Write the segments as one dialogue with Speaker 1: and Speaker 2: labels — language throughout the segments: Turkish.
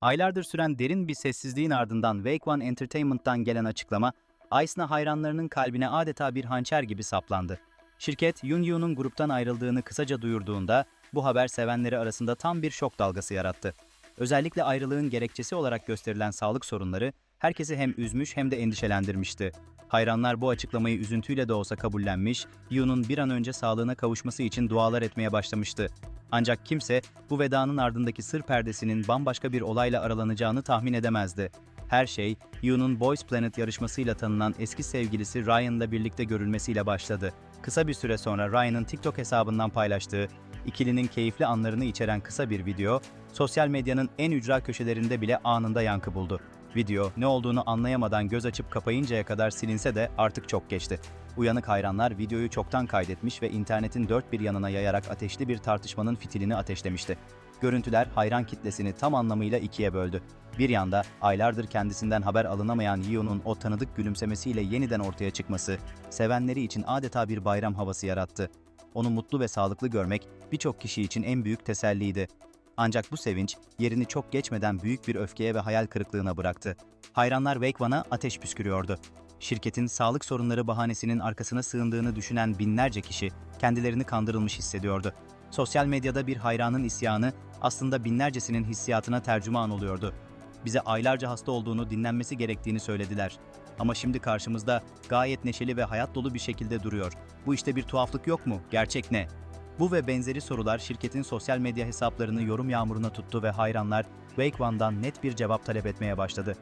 Speaker 1: Aylardır süren derin bir sessizliğin ardından Wake One Entertainment'tan gelen açıklama, Aysna hayranlarının kalbine adeta bir hançer gibi saplandı. Şirket, Yun Yu'nun gruptan ayrıldığını kısaca duyurduğunda, bu haber sevenleri arasında tam bir şok dalgası yarattı. Özellikle ayrılığın gerekçesi olarak gösterilen sağlık sorunları, herkesi hem üzmüş hem de endişelendirmişti. Hayranlar bu açıklamayı üzüntüyle de olsa kabullenmiş, Yu'nun bir an önce sağlığına kavuşması için dualar etmeye başlamıştı. Ancak kimse bu vedanın ardındaki sır perdesinin bambaşka bir olayla aralanacağını tahmin edemezdi. Her şey, Yu'nun Boys Planet yarışmasıyla tanınan eski sevgilisi Ryan'la birlikte görülmesiyle başladı. Kısa bir süre sonra Ryan'ın TikTok hesabından paylaştığı, ikilinin keyifli anlarını içeren kısa bir video, sosyal medyanın en ücra köşelerinde bile anında yankı buldu. Video, ne olduğunu anlayamadan göz açıp kapayıncaya kadar silinse de artık çok geçti. Uyanık hayranlar videoyu çoktan kaydetmiş ve internetin dört bir yanına yayarak ateşli bir tartışmanın fitilini ateşlemişti. Görüntüler hayran kitlesini tam anlamıyla ikiye böldü. Bir yanda aylardır kendisinden haber alınamayan Yio'nun o tanıdık gülümsemesiyle yeniden ortaya çıkması, sevenleri için adeta bir bayram havası yarattı. Onu mutlu ve sağlıklı görmek birçok kişi için en büyük teselliydi. Ancak bu sevinç yerini çok geçmeden büyük bir öfkeye ve hayal kırıklığına bıraktı. Hayranlar Wake One'a ateş püskürüyordu. Şirketin sağlık sorunları bahanesinin arkasına sığındığını düşünen binlerce kişi kendilerini kandırılmış hissediyordu. Sosyal medyada bir hayranın isyanı aslında binlercesinin hissiyatına tercüman oluyordu. Bize aylarca hasta olduğunu, dinlenmesi gerektiğini söylediler. Ama şimdi karşımızda gayet neşeli ve hayat dolu bir şekilde duruyor. Bu işte bir tuhaflık yok mu? Gerçek ne? Bu ve benzeri sorular şirketin sosyal medya hesaplarını yorum yağmuruna tuttu ve hayranlar Wake One'dan net bir cevap talep etmeye başladı.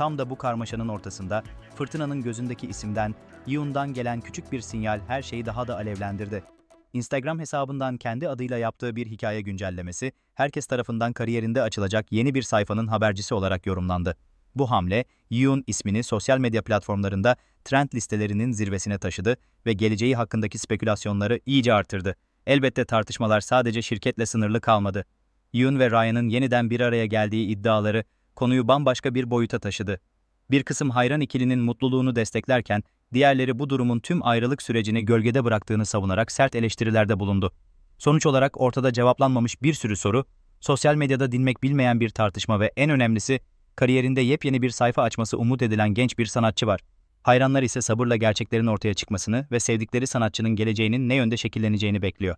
Speaker 1: Tam da bu karmaşanın ortasında fırtınanın gözündeki isimden, Yoon'dan gelen küçük bir sinyal her şeyi daha da alevlendirdi. Instagram hesabından kendi adıyla yaptığı bir hikaye güncellemesi, herkes tarafından kariyerinde açılacak yeni bir sayfanın habercisi olarak yorumlandı. Bu hamle, Yoon ismini sosyal medya platformlarında trend listelerinin zirvesine taşıdı ve geleceği hakkındaki spekülasyonları iyice artırdı. Elbette tartışmalar sadece şirketle sınırlı kalmadı. Yoon ve Ryan'ın yeniden bir araya geldiği iddiaları konuyu bambaşka bir boyuta taşıdı. Bir kısım hayran ikilinin mutluluğunu desteklerken, diğerleri bu durumun tüm ayrılık sürecini gölgede bıraktığını savunarak sert eleştirilerde bulundu. Sonuç olarak ortada cevaplanmamış bir sürü soru, sosyal medyada dinmek bilmeyen bir tartışma ve en önemlisi, kariyerinde yepyeni bir sayfa açması umut edilen genç bir sanatçı var. Hayranlar ise sabırla gerçeklerin ortaya çıkmasını ve sevdikleri sanatçının geleceğinin ne yönde şekilleneceğini bekliyor.